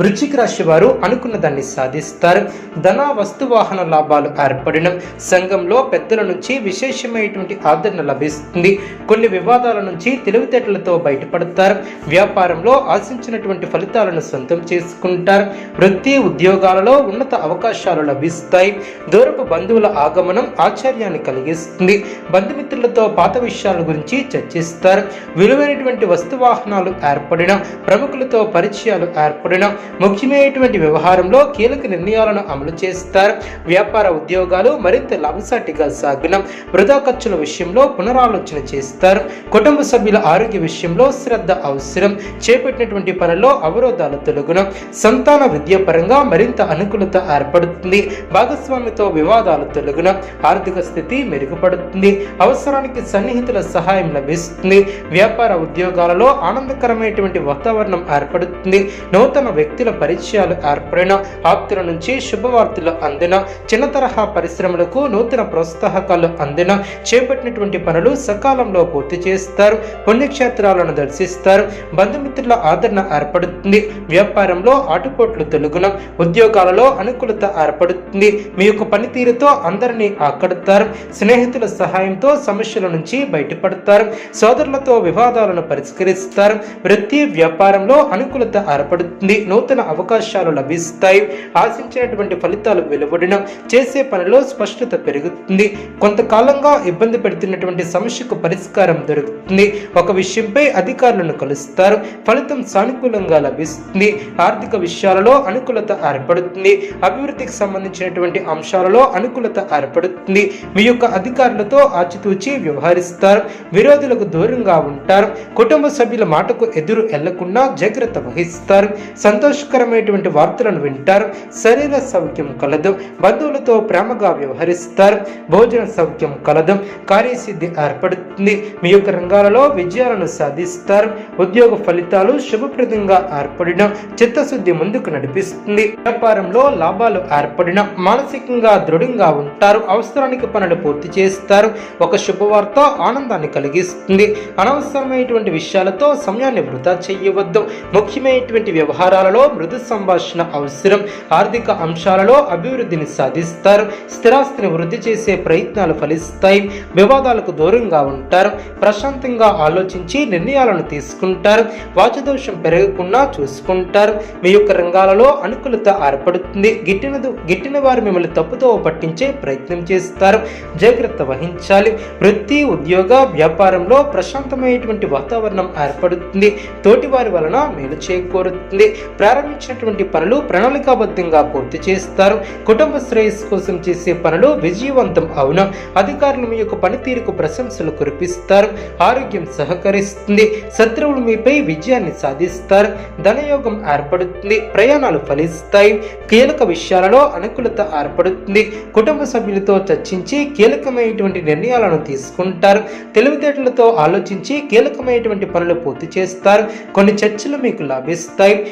వృశ్చిక రాశి వారు అనుకున్న దాన్ని సాధిస్తారు. ధన వస్తువాహన లాభాలు ఏర్పడడం సంఘంలో పెద్దల నుంచి విశేషమైనటువంటి ఆదరణ లభిస్తుంది. కొన్ని వివాదాల నుంచి తెలివితేటలతో బయటపడతారు. వ్యాపారంలో ఆశించినటువంటి ఫలితాలను సొంతం చేసుకుంటారు. వృత్తి ఉద్యోగాలలో ఉన్నత అవకాశాలు లభిస్తాయి. దూరపు బంధువుల ఆగమనం ఆశ్చర్యాన్ని కలిగిస్తుంది. బంధుమిత్రులతో పాత విషయాల గురించి చర్చిస్తారు. విలువైనటువంటి వస్తు వాహనాలు ఏర్పడిన ప్రముఖులతో పరిచయాలు ఏర్పడిన ముఖ్యమైనటువంటి వ్యవహారంలో కీలక నిర్ణయాలను అమలు చేస్తారు. వ్యాపార ఉద్యోగాలు మరింత లాభసాటిగా సాగిన. వృధా ఖర్చుల విషయంలో పునరాలోచన చేస్తారు. కుటుంబ సభ్యుల ఆరోగ్య విషయంలో శ్రద్ధ అవసరం. చేపట్టినటువంటి పనుల్లో అవరోధాలు తొలగును. సంతాన విద్య పరంగా మరింత అనుకూలత ఏర్పడుతుంది. భాగస్వామితో వివాదాలు తొలగున. ఆర్థిక స్థితి మెరుగుపడుతుంది. అవసరానికి సన్నిహితుల సహాయం లభిస్తుంది. వ్యాపార ఉద్యోగాలలో ఆనందకరమైనటువంటి వాతావరణం ఏర్పడుతుంది. నూతన వ్యక్తి వ్యక్తుల పరిచయాలు ఏర్పడిన ఆప్తుల నుంచి శుభవార్తలు అందిన చిన్న తరహా పరిశ్రమలకు నూతన ప్రోత్సాహకాలు అందిన చేపట్టినటువంటి పనులు సకాలంలో పూర్తి చేస్తారు పుణ్యక్షేత్రాలను దర్శిస్తారు బంధుమిత్రుల ఆదరణ ఏర్పడుతుంది వ్యాపారంలో ఆటుపోట్లు తొలగున ఉద్యోగాలలో అనుకూలత ఏర్పడుతుంది మీ యొక్క పనితీరుతో అందరినీ ఆకడతారు స్నేహితుల సహాయంతో సమస్యల నుంచి బయటపడతారు సోదరులతో వివాదాలను పరిష్కరిస్తారు వృత్తి వ్యాపారంలో అనుకూలత ఏర్పడుతుంది నూతన అవకాశాలు లభిస్తాయి. ఆశించినటువంటి ఫలితాలు వెలువడిన చేసే పనిలో స్పష్టత పెరుగుతుంది. కొంతకాలంగా ఇబ్బంది పెడుతున్నటువంటి సమస్యకు పరిష్కారం దొరుకుతుంది. ఒక విషయంపై అధికారులను కలుస్తారు. ఫలితం సానుకూలంగా లభిస్తుంది. ఆర్థిక విషయాలలో అనుకూలత ఏర్పడుతుంది. అభివృద్ధికి సంబంధించినటువంటి అంశాలలో అనుకూలత ఏర్పడుతుంది. మీ యొక్క అధికారులతో ఆచితూచి వ్యవహరిస్తారు. విరోధులకు దూరంగా ఉంటారు. కుటుంబ సభ్యుల మాటకు ఎదురు వెళ్ళకుండా జాగ్రత్త వహిస్తారు. సంతోష సంతోషకరమైనటువంటి వార్తలను వింటారు శరీర సౌఖ్యం కలదు బంధువులతో ప్రేమగా వ్యవహరిస్తారు భోజన సౌఖ్యం కలదు కార్యసిద్ధి ఏర్పడుతుంది మీ యొక్క రంగాలలో విజయాలను సాధిస్తారు ఉద్యోగ ఫలితాలు శుభప్రదంగా ఏర్పడిన చిత్తశుద్ధి ముందుకు నడిపిస్తుంది వ్యాపారంలో లాభాలు ఏర్పడిన మానసికంగా దృఢంగా ఉంటారు అవసరానికి పనులు పూర్తి చేస్తారు ఒక శుభవార్త ఆనందాన్ని కలిగిస్తుంది అనవసరమైనటువంటి విషయాలతో సమయాన్ని వృధా చేయవద్దు ముఖ్యమైనటువంటి వ్యవహారాలలో మృదు సంభాషణ అవసరం. ఆర్థిక అంశాలలో అభివృద్ధిని సాధిస్తారు. స్థిరాస్తిని వృద్ధి చేసే ప్రయత్నాలు ఫలిస్తాయి. వివాదాలకు దూరంగా ఉంటారు. ప్రశాంతంగా ఆలోచించి నిర్ణయాలను తీసుకుంటారు. వాచదోషం పెరగకుండా చూసుకుంటారు. మీ యొక్క రంగాలలో అనుకూలత ఏర్పడుతుంది. గిట్టిన గిట్టిన వారు మిమ్మల్ని తప్పుతో పట్టించే ప్రయత్నం చేస్తారు. జాగ్రత్త వహించాలి. వృత్తి ఉద్యోగ వ్యాపారంలో ప్రశాంతమైనటువంటి వాతావరణం ఏర్పడుతుంది. తోటి వారి వలన మేలు చేకూరుతుంది. ప్రారంభించినటువంటి పనులు ప్రణాళికాబద్ధంగా పూర్తి చేస్తారు. కుటుంబ శ్రేయస్సు కోసం చేసే పనులు విజయవంతం అవును. అధికారులు మీ యొక్క పనితీరుకు ప్రశంసలు కురిపిస్తారు. ఆరోగ్యం సహకరిస్తుంది. శత్రువులు మీపై విజయాన్ని సాధిస్తారు. ధనయోగం ఏర్పడుతుంది. ప్రయాణాలు ఫలిస్తాయి. కీలక విషయాలలో అనుకూలత ఏర్పడుతుంది. కుటుంబ సభ్యులతో చర్చించి కీలకమైనటువంటి నిర్ణయాలను తీసుకుంటారు. తెలివితేటలతో ఆలోచించి కీలకమైనటువంటి పనులు పూర్తి చేస్తారు. కొన్ని చర్చలు మీకు లాభిస్తాయి.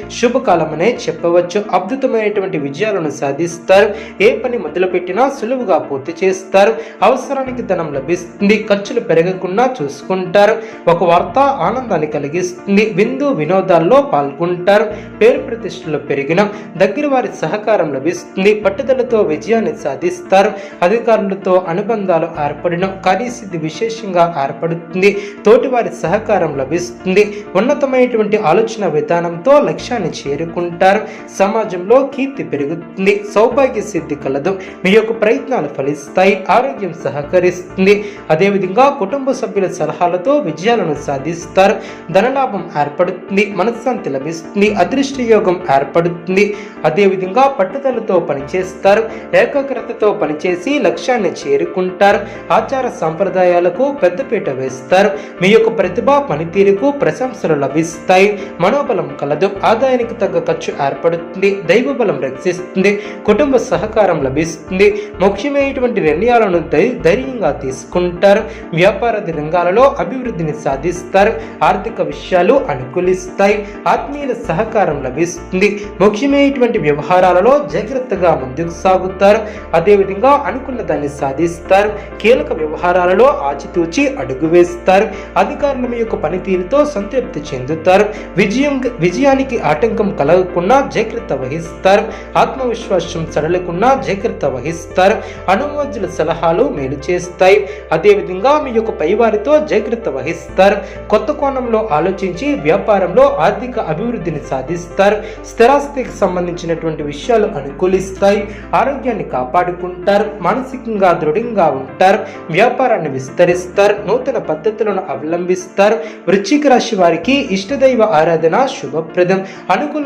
కాలమనే చెప్పవచ్చు. అద్భుతమైనటువంటి విజయాలను సాధిస్తారు. ఏ పని మొదలుపెట్టినా సులువుగా పూర్తి చేస్తారు. అవసరానికి ధనం లభిస్తుంది. ఖర్చులు పెరగకుండా చూసుకుంటారు. ఒక వార్త ఆనందాన్ని కలిగిస్తుంది. విందు వినోదాల్లో పాల్గొంటారు. పేరు ప్రతిష్టలు పెరిగిన దగ్గర వారి సహకారం లభిస్తుంది. పట్టుదలతో విజయాన్ని సాధిస్తారు. అధికారులతో అనుబంధాలు ఏర్పడిన కార్యసిద్ధి విశేషంగా ఏర్పడుతుంది. తోటివారి సహకారం లభిస్తుంది. ఉన్నతమైనటువంటి ఆలోచన విధానంతో లక్ష్యాన్ని చేయ చేరుకుంటారు. సమాజంలో కీర్తి పెరుగుతుంది. సౌభాగ్య సిద్ధి కలదు. మీ యొక్క ప్రయత్నాలు ఫలిస్తాయి. ఆరోగ్యం సహకరిస్తుంది. అదేవిధంగా కుటుంబ సభ్యుల సలహాలతో విజయాలను సాధిస్తారు. ధనలాభం ఏర్పడుతుంది. మనశ్శాంతి లభిస్తుంది. అదృష్ట యోగం ఏర్పడుతుంది. అదేవిధంగా పట్టుదలతో పనిచేస్తారు. ఏకాగ్రతతో పనిచేసి లక్ష్యాన్ని చేరుకుంటారు. ఆచార సంప్రదాయాలకు పెద్దపీట వేస్తారు. మీ యొక్క ప్రతిభ పనితీరుకు ప్రశంసలు లభిస్తాయి. మనోబలం కలదు. ఆదాయానికి తగ్గ ఖర్చు ఏర్పడుతుంది దైవబలం రక్షిస్తుంది కుటుంబ సహకారం లభిస్తుంది. ముఖ్యమైనటువంటి నిర్ణయాలను ధైర్యంగా తీసుకుంటారు. వ్యాపార రంగాలలో అభివృద్ధిని సాధిస్తారు. ఆర్థిక విషయాలు అనుకూలిస్తాయి. ఆత్మీయుల సహకారం లభిస్తుంది. ముఖ్యమైనటువంటి వ్యవహారాలలో జాగ్రత్తగా ముందుకు సాగుతారు. అదేవిధంగా అనుకున్న దాన్ని సాధిస్తారు. కీలక వ్యవహారాలలో ఆచితూచి అడుగు వేస్తారు. అధికారుల మీ యొక్క పనితీరుతో సంతృప్తి చెందుతారు. విజయం విజయానికి ఆటంకం కలగకుండా జాగ్రత్త వహిస్తారు. ఆత్మవిశ్వాసం సడలకుండా జాగ్రత్త వహిస్తారు. అనుమోజుల సలహాలు మేలు చేస్తాయి. అదేవిధంగా మీ యొక్క పైవారితో జాగ్రత్త వహిస్తారు. కొత్త కోణంలో ఆలోచించి వ్యాపారంలో ఆర్థిక అభివృద్ధిని సాధిస్తారు. స్థిరాస్తికి సంబంధించినటువంటి విషయాలు అనుకూలిస్తాయి. ఆరోగ్యాన్ని కాపాడుకుంటారు. మానసికంగా దృఢంగా ఉంటారు. వ్యాపారాన్ని విస్తరిస్తారు. నూతన పద్ధతులను అవలంబిస్తారు. వృశ్చిక రాశి వారికి ఇష్టదైవ ఆరాధన శుభప్రదం. అనుకూల